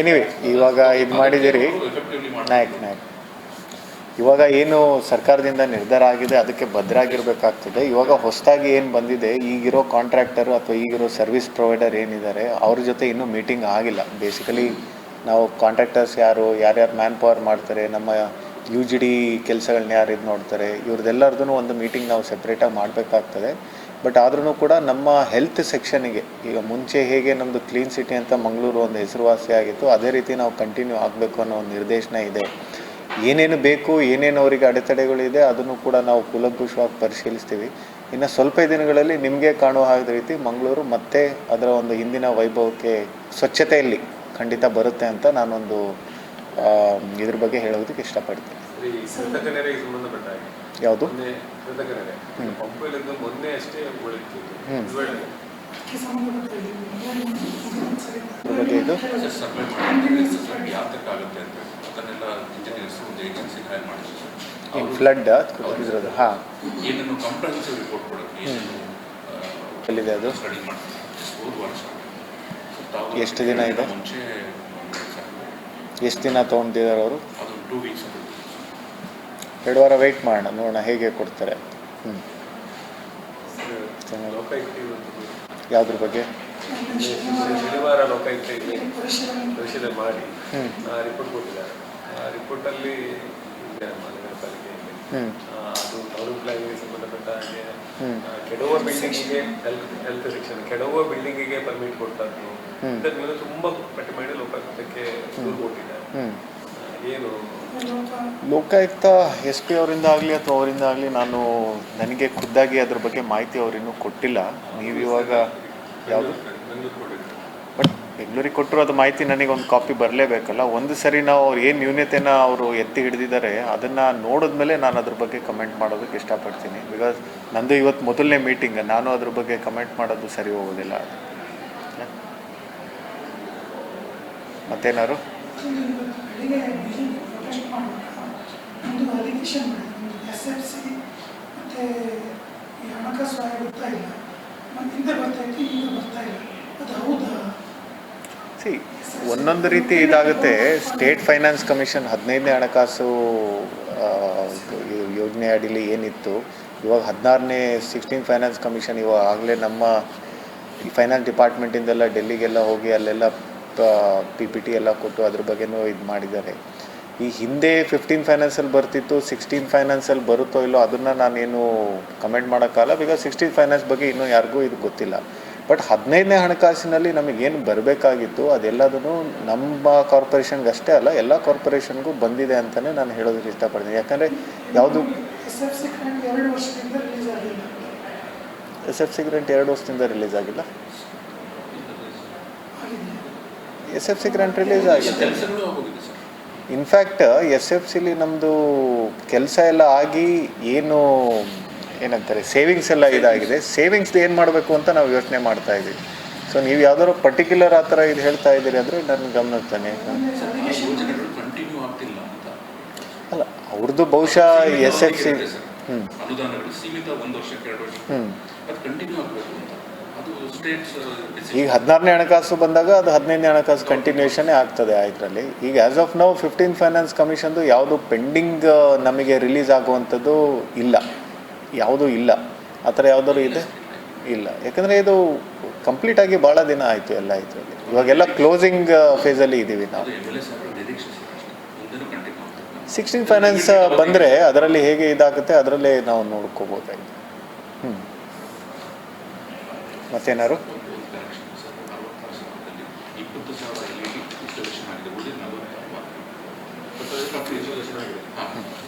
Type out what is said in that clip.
Anyway ಇವಾಗ ಇದು ಮಾಡಿದ್ದೀರಿ. ನಾಯಕ್ ನಾಯಕ್. ಇವಾಗ ಏನು ಸರ್ಕಾರದಿಂದ ನಿರ್ಧಾರ ಆಗಿದೆ, ಅದಕ್ಕೆ ಭದ್ರಾಗಿರ್ಬೇಕಾಗ್ತದೆ. ಇವಾಗ ಹೊಸದಾಗಿ ಏನು ಬಂದಿದೆ, ಈಗಿರೋ ಕಾಂಟ್ರಾಕ್ಟರು ಅಥವಾ ಈಗಿರೋ ಸರ್ವಿಸ್ ಪ್ರೊವೈಡರ್ ಏನಿದ್ದಾರೆ, ಅವ್ರ ಜೊತೆ ಇನ್ನೂ ಮೀಟಿಂಗ್ ಆಗಿಲ್ಲ. ಬೇಸಿಕಲಿ ನಾವು ಕಾಂಟ್ರಾಕ್ಟರ್ಸ್ ಯಾರು, ಯಾರ್ಯಾರು ಮ್ಯಾನ್ ಪವರ್ ಮಾಡ್ತಾರೆ, ನಮ್ಮ ಯು ಜಿ ಡಿ ಕೆಲಸಗಳನ್ನ ಯಾರು ಇದು ನೋಡ್ತಾರೆ ಇವ್ರದ್ದೆಲ್ಲರದ್ದು ಒಂದು ಮೀಟಿಂಗ್ ನಾವು ಸೆಪ್ರೇಟಾಗಿ ಮಾಡಬೇಕಾಗ್ತದೆ. ಬಟ್ ಆದ್ರೂ ಕೂಡ ನಮ್ಮ ಹೆಲ್ತ್ ಸೆಕ್ಷನಿಗೆ ಈಗ ಮುಂಚೆ ಹೇಗೆ ನಮ್ಮದು ಕ್ಲೀನ್ ಸಿಟಿ ಅಂತ ಮಂಗಳೂರು ಒಂದು ಹೆಸರುವಾಸಿ ಆಗಿತ್ತು, ಅದೇ ರೀತಿ ನಾವು ಕಂಟಿನ್ಯೂ ಆಗಬೇಕು ಅನ್ನೋ ಒಂದು ನಿರ್ದೇಶನ ಇದೆ. ಏನೇನು ಬೇಕು, ಏನೇನು ಅವರಿಗೆ ಅಡೆತಡೆಗಳಿದೆ ಅದನ್ನು ಕೂಡ ನಾವು ಕೂಲಂಕುಷವಾಗಿ ಪರಿಶೀಲಿಸ್ತೀವಿ. ಇನ್ನು ಸ್ವಲ್ಪ ದಿನಗಳಲ್ಲಿ ನಿಮಗೆ ಕಾಣುವ ಹಾಗೆ ರೀತಿ ಮಂಗಳೂರು ಮತ್ತೆ ಅದರ ಒಂದು ಹಿಂದಿನ ವೈಭವಕ್ಕೆ ಸ್ವಚ್ಛತೆಯಲ್ಲಿ ಖಂಡಿತ ಬರುತ್ತೆ ಅಂತ ನಾನೊಂದು ಇದ್ರ ಬಗ್ಗೆ ಹೇಳೋದಕ್ಕೆ ಇಷ್ಟಪಡ್ತೀನಿ. ಯಾವುದು? ಬಗ್ಗೆ ಇದು. ಫ್ಲಡ್ ಇದ್ರದ್ದು ಹಾಂ. ಎಲ್ಲಿದೆ ಅದು? ಎಷ್ಟು ದಿನ ಇದೆ? ಎಷ್ಟು ದಿನ ತೊಗೊಂಡಿದ್ದಾರೆ ಅವರು? ಟೂ ವೀಕ್ಸ್ ಎರಡು ವಾರ ವೆಯ್ಟ್ ಮಾಡೋಣ ನೋಡೋಣ ಹೇಗೆ ಕೊಡ್ತಾರೆ. ಹ್ಞೂ ಯಾವ್ದ್ರ ಬಗ್ಗೆ? ಶನಿವಾರ ಲೋಕಾಯುಕ್ತ ಇಲ್ಲಿ ಪರಿಶೀಲನೆ ಮಾಡಿ. ಆ ರಿಪೋರ್ಟ್ ಕೊಟ್ಟಿದ್ದಾರೆ. ಆ ರಿಪೋರ್ಟಲ್ಲಿ ಇದೆ ನಮ್ಮ ನಗರ ಪಾಲಿಕೆಯಲ್ಲಿ ಹ್ಞೂ ಅದು ಟೌನ್ ಪ್ಲಾನಿಂಗ್ಗೆ ಸಂಬಂಧಪಟ್ಟ ಹಾಗೆ ಕೆಡವ ಬಿಲ್ಡಿಂಗಿಗೆ ಹೆಲ್ತ್ ಹೆಲ್ತ್ ಸೆಕ್ಷನ್ ಕೆಡವ ಬಿಲ್ಡಿಂಗಿಗೆ ಪರ್ಮಿಟ್ ಕೊಡ್ತಾದ್ದು ಹ್ಮ್. ಅದಕ್ಕೆ ತುಂಬಾ ಪಟ್ಟಿ ಮಾಡಿ ಲೋಕಾಯುಕ್ತಕ್ಕೆ ದೂರು ಕೊಟ್ಟಿದ್ದಾರೆ. ಏನು? ಲೋಕಾಯುಕ್ತ ಎಸ್ ಪಿ ಅವರಿಂದ ಆಗಲಿ ಅಥವಾ ಅವರಿಂದ ಆಗಲಿ ನಾನು ನನಗೆ ಖುದ್ದಾಗಿ ಅದ್ರ ಬಗ್ಗೆ ಮಾಹಿತಿ ಅವರಿನ್ನೂ ಕೊಟ್ಟಿಲ್ಲ. ನೀವು ಇವಾಗ ಯಾವುದು? ಬಟ್ ಬೆಂಗಳೂರಿಗೆ ಕೊಟ್ಟರು ಅದು ಮಾಹಿತಿ ನನಗೆ ಒಂದು ಕಾಪಿ ಬರಲೇಬೇಕಲ್ಲ. ಒಂದು ಸರಿ ನಾವು ಅವ್ರು ಏನು ನ್ಯೂನ್ಯತೆನ ಅವರು ಎತ್ತಿ ಹಿಡಿದಿದ್ದಾರೆ, ಅದನ್ನು ನೋಡಿದ್ಮೇಲೆ ನಾನು ಅದ್ರ ಬಗ್ಗೆ ಕಮೆಂಟ್ ಮಾಡೋದಕ್ಕೆ ಇಷ್ಟಪಡ್ತೀನಿ. ಬಿಕಾಸ್ ನಂದು ಇವತ್ತು ಮೊದಲನೇ ಮೀಟಿಂಗ್ ನಾನು ಅದ್ರ ಬಗ್ಗೆ ಕಮೆಂಟ್ ಮಾಡೋದು ಸರಿ ಹೋಗೋದಿಲ್ಲ? ಮತ್ತೇನಾರು ಹಣಕಾಸು ಸಿ ಒಂದೊಂದು ರೀತಿ ಇದಾಗುತ್ತೆ. ಸ್ಟೇಟ್ ಫೈನಾನ್ಸ್ ಕಮಿಷನ್ ಹದಿನೈದನೇ ಹಣಕಾಸು ಯೋಜನೆ ಅಡಿಲಿ ಏನಿತ್ತು. ಇವಾಗ ಹದಿನಾರನೇ ಸಿಕ್ಸ್ಟೀನ್ ಫೈನಾನ್ಸ್ ಕಮಿಷನ್ ಇವಾಗ ಆಗಲೇ ನಮ್ಮ ಫೈನಾನ್ಸ್ ಡಿಪಾರ್ಟ್ಮೆಂಟಿಂದೆಲ್ಲ ಡೆಲ್ಲಿಗೆಲ್ಲ ಹೋಗಿ ಅಲ್ಲೆಲ್ಲ ಪಿ ಪಿ ಟಿ ಎಲ್ಲ ಕೊಟ್ಟು ಅದ್ರ ಬಗ್ಗೆನೂ ಇದು ಮಾಡಿದ್ದಾರೆ. ಈ ಹಿಂದೆ ಫಿಫ್ಟೀನ್ ಫೈನಾನ್ಸಲ್ಲಿ ಬರ್ತಿತ್ತು ಸಿಕ್ಸ್ಟೀನ್ ಫೈನಾನ್ಸಲ್ಲಿ ಬರುತ್ತೋ ಇಲ್ಲೋ ಅದನ್ನು ನಾನೇನು ಕಮೆಂಟ್ ಮಾಡೋಕ್ಕಾಗಲ್ಲ. ಬಿಕಾಸ್ ಸಿಕ್ಸ್ಟೀನ್ ಫೈನಾನ್ಸ್ ಬಗ್ಗೆ ಇನ್ನೂ ಯಾರಿಗೂ ಇದು ಗೊತ್ತಿಲ್ಲ. ಬಟ್ ಹದಿನೈದನೇ ಹಣಕಾಸಿನಲ್ಲಿ ನಮಗೇನು ಬರಬೇಕಾಗಿತ್ತು ಅದೆಲ್ಲದೂ ನಮ್ಮ ಕಾರ್ಪೊರೇಷನ್ಗೆ ಅಷ್ಟೇ ಅಲ್ಲ ಎಲ್ಲ ಕಾರ್ಪೊರೇಷನ್ಗೂ ಬಂದಿದೆ ಅಂತಲೇ ನಾನು ಹೇಳೋದಕ್ಕೆ ಇಷ್ಟಪಡ್ತೀನಿ. ಯಾಕಂದರೆ ಯಾವುದು ಎಸ್ ಎಫ್ ಸಿ ಕರೆಂಟ್ ಎರಡು ವರ್ಷದಿಂದ ರಿಲೀಸ್ ಆಗಿಲ್ಲ. ಎಸ್ ಎಫ್ ಸಿ ಗ್ರಾಂಟ್ ಎರಡು ವರ್ಷದಿಂದ ರಿಲೀಸ್ ಆಗಿಲ್ಲ? ಆಗಿದೆ S F C grant release ಆಗಿದೆ. ಇನ್ಫ್ಯಾಕ್ಟ್ ಎಸ್ ಎಫ್ ಸಿಲಿ ನಮ್ಮದು ಕೆಲಸ ಎಲ್ಲ ಆಗಿ ಏನು ಏನಂತಾರೆ ಸೇವಿಂಗ್ಸ್ ಎಲ್ಲ ಇದಾಗಿದೆ. ಸೇವಿಂಗ್ಸ್ ಏನು ಮಾಡಬೇಕು ಅಂತ ನಾವು ಯೋಚನೆ ಮಾಡ್ತಾ ಇದ್ದೀವಿ. ಸೊ ನೀವು ಯಾವ್ದಾದ್ರು ಪರ್ಟಿಕ್ಯುಲರ್ ಆ ಥರ ಇದು ಹೇಳ್ತಾ ಇದ್ದೀರಿ ಅಂದರೆ ನನ್ನ ಗಮನಿಸ್ತಾನೆ ಆ ಅಲ್ಲ ಅವ್ರದ್ದು ಬಹುಶಃ ಎಸ್ ಎಫ್ ಸಿ ಹ್ಞೂ ಈಗ ಹದಿನಾರನೇ ಹಣಕಾಸು ಬಂದಾಗ ಅದು ಹದಿನೈದನೇ ಹಣಕಾಸು ಕಂಟಿನ್ಯೂಷನ್ನೇ ಆಗ್ತದೆ ಇದರಲ್ಲಿ. ಈಗ as of now fifteen finance ಕಮಿಷನ್ದು ಯಾವುದು ಪೆಂಡಿಂಗ್ ನಮಗೆ ರಿಲೀಸ್ ಆಗುವಂಥದ್ದು ಇಲ್ಲ. ಯಾವುದೂ ಇಲ್ಲ. ಆ ಥರ ಯಾವುದಾದ್ರು ಇದೆ? ಇಲ್ಲ. ಯಾಕಂದರೆ ಇದು ಕಂಪ್ಲೀಟ್ ಆಗಿ ಭಾಳ ದಿನ ಆಯಿತು ಎಲ್ಲ ಆಯಿತು ಇವಾಗೆಲ್ಲ ಕ್ಲೋಸಿಂಗ್ ಫೇಸಲ್ಲಿ ಇದ್ದೀವಿ ನಾವು. ಸಿಕ್ಸ್ಟೀನ್ ಫೈನಾನ್ಸ್ ಬಂದರೆ ಅದರಲ್ಲಿ ಹೇಗೆ ಇದಾಗುತ್ತೆ ಅದರಲ್ಲೇ ನಾವು ನೋಡ್ಕೋಬೋದಾಗಿದೆ ಹ್ಞೂ ಮತ್ತೇನಾರು